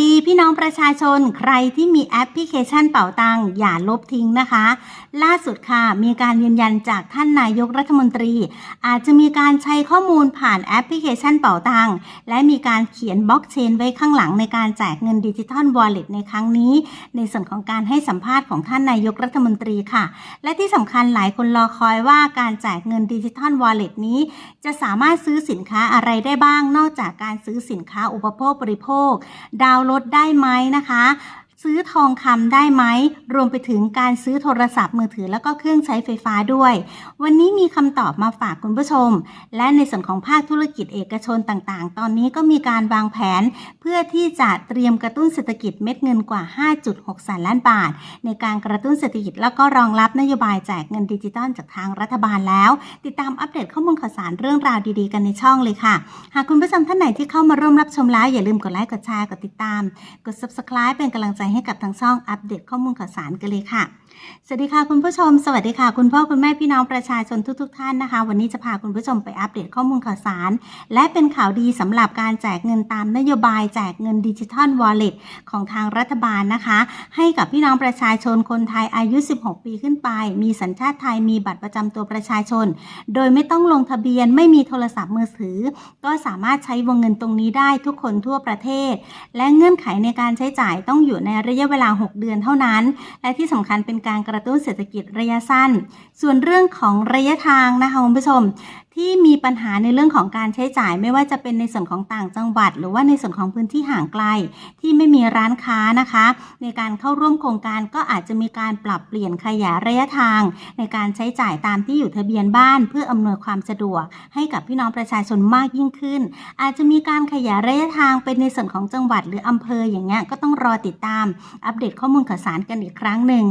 ดีพี่น้องประชาชนใครที่มีแอปพลิเคชันเป๋าตังอย่าลบทิ้งนะคะ ล่าสุดค่ะ มีการยืนยันจากท่านนายกรัฐมนตรี อาจจะมีการใช้ข้อมูลผ่านแอปพลิเคชันเป๋าตังและมีการเขียนบล็อกเชนไว้ข้างหลังในการแจกเงินดิจิทัลวอลเล็ตในครั้งนี้ ในส่วนของการให้สัมภาษณ์ของท่านนายกรัฐมนตรีค่ะ และที่สำคัญหลายคนรอคอยว่าการแจกเงินดิจิทัลวอลเล็ตนี้ จะสามารถซื้อสินค้าอะไรได้บ้าง นอกจากการซื้อสินค้าอุปโภคบริโภคดาวรถได้ไหมนะคะ ซื้อทองคำได้ไหม รวมไปถึงการซื้อโทรศัพท์มือถือแล้วก็เครื่องใช้ไฟฟ้าด้วย วันนี้มีคำตอบมาฝากคุณผู้ชม และในส่วนของภาคธุรกิจเอกชนต่างๆ ตอนนี้ก็มีการวางแผน เพื่อที่จะเตรียมกระตุ้นเศรษฐกิจเม็ดเงินกว่า 5.6แสนล้านบาท ในการกระตุ้นเศรษฐกิจแล้วก็รองรับนโยบายแจกเงินดิจิตอลจากทางรัฐบาลแล้ว ติดตามอัปเดตข้อมูลข่าวสารเรื่องราวดีๆ กันในช่องเลยค่ะ หากคุณผู้ชมท่านไหนที่เข้ามาร่วมรับชมแล้วอย่าลืมกดไลค์กดแชร์กดติดตาม กด subscribe เป็นกำลังใจให้กับทางช่องอัปเดตข้อมูลข่าวสารกันเลยค่ะสวัสดีค่ะคุณผู้ชม สวัสดีค่ะ คุณพ่อคุณแม่พี่น้องประชาชนทุกๆทท่านนะคะ วันนี้จะพาคุณผู้ชมไปอัปเดตข้อมูลข่าวสาร และเป็นข่าวดีสำหรับการแจกเงินตามนโยบายแจกเงินดิจิทัลวอลเล็ตของทางรัฐบาลนะคะ ให้กับพี่น้องประชาชนคนไทยอายุ 16 ปีขึ้นไป มีสัญชาติไทยมีบัตรประจำตัวประชาชน โดยไม่ต้องลงทะเบียนไม่มีโทรศัพท์มือถือ ก็สามารถใช้วงเงินตรงนี้ได้ทุกคนทั่วประเทศ และเงื่อนไขในการใช้จ่ายต้องอยู่ในระยะเวลา 6 เดือนเท่านั้น และที่สำคัญเป็นการกระตุ้นเศรษฐกิจระยะสั้น ส่วนเรื่องของระยะทางนะคะคุณผู้ชมที่มีปัญหาในเรื่องของการใช้จ่ายไม่ว่าจะเป็นในส่วนของต่างจังหวัด หรือว่าในส่วนของพื้นที่ห่างไกล ที่ไม่มีร้านค้านะคะ ในการเข้าร่วมโครงการก็อาจจะมีการปรับเปลี่ยนขยายระยะทาง ในการใช้จ่ายตามที่อยู่ทะเบียนบ้าน เพื่ออำนวยความสะดวก ให้กับพี่น้องประชาชนมากยิ่งขึ้น อาจจะมีการขยายระยะทางเป็นในส่วนของจังหวัดหรืออำเภออย่างเงี้ยก็ต้องรอติดตาม อัปเดตข้อมูลข่าวสารกันอีกครั้งหนึ่ง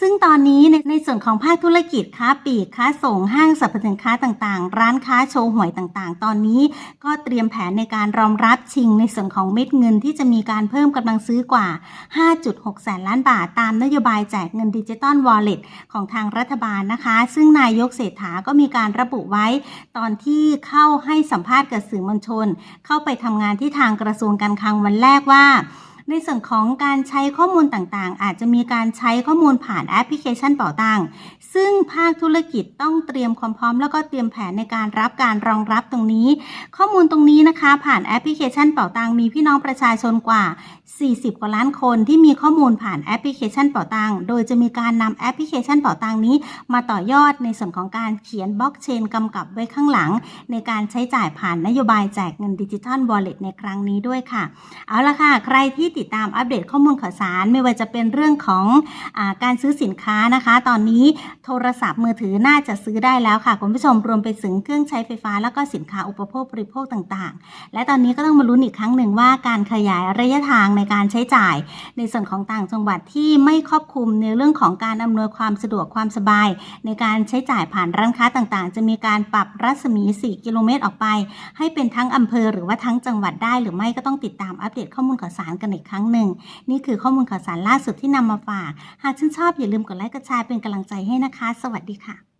ซึ่งตอนนี้ในในส่วนของภาคธุรกิจค้าปลีกค้าส่งห้างสรรพสินค้าต่างๆร้านค้าโชว์หวยต่างๆ ตอนนี้ก็เตรียมแผนในการรองรับชิงในส่วนของเม็ดเงินที่จะมีการเพิ่มกำลังซื้อกว่า 5.6 แสนล้านบาท ตามนโยบายแจกเงินดิจิตอลวอลเล็ตของทางรัฐบาลนะคะ ซึ่งนายกเศรษฐาก็มีการระบุไว้ ตอนที่เข้าให้สัมภาษณ์กับสื่อมวลชน เข้าไปทำงานที่ทางกระทรวงการคลังวันแรกว่า ในส่วนของการใช้ข้อมูลต่างๆ อาจจะมีการใช้ข้อมูลผ่านแอปพลิเคชันเป๋าตังซึ่งภาคธุรกิจต้องเตรียมความพร้อม แล้วก็เตรียมแผนในการรับการรองรับตรงนี้ ข้อมูลตรงนี้นะคะ ผ่านแอปพลิเคชันเป๋าตังมีพี่น้องประชาชนกว่า 40 กว่าล้านคนที่มีข้อมูลผ่านแอปพลิเคชันเป๋าตังโดยจะมีการนำแอปพลิเคชันเป๋าตังนี้ มาต่อยอดในส่วนของการเขียนบล็อกเชนกำกับไว้ข้างหลัง ในการใช้จ่ายผ่านนโยบายแจกเงินดิจิทัลวอลเล็ตในครั้งนี้ด้วยค่ะ เอาละค่ะ ใครที่ติดตามอัปเดตข้อมูลข่าวสาร ไม่ว่าจะเป็นเรื่องของอาการซื้อสินค้านะคะ ตอนนี้โทรศัพท์มือถือน่าจะซื้อได้แล้วค่ะคุณผู้ชมรวมไปถึงเครื่องใช้ไฟฟ้า แล้วก็สินค้าอุปโภคบริโภคต่างๆ และตอนนี้ก็ต้องมาลุ้นอีกครั้งหนึ่งว่าการขยายระยะทางในการใช้จ่าย ในส่วนของต่างจังหวัดที่ไม่ครอบคลุมในเรื่องของการอำนวยความสะดวกความสบาย ในการใช้จ่ายผ่านร้านค้าต่างๆ จะมีการปรับรัศมี 4 กิโลเมตรออกไป ให้เป็นทั้งอำเภอหรือว่าทั้งจังหวัดได้ หรือไม่ก็ต้องติดตามอัปเดตข้อมูลข่าวสารกันอีกครั้งหนึ่ง นี่คือข้อมูลข่าวสารล่าสุดที่นำมาฝาก หากชื่นชอบอย่าลืมกดไลค์กดแชร์เป็นกำลังใจให้นะคะ สวัสดีค่ะ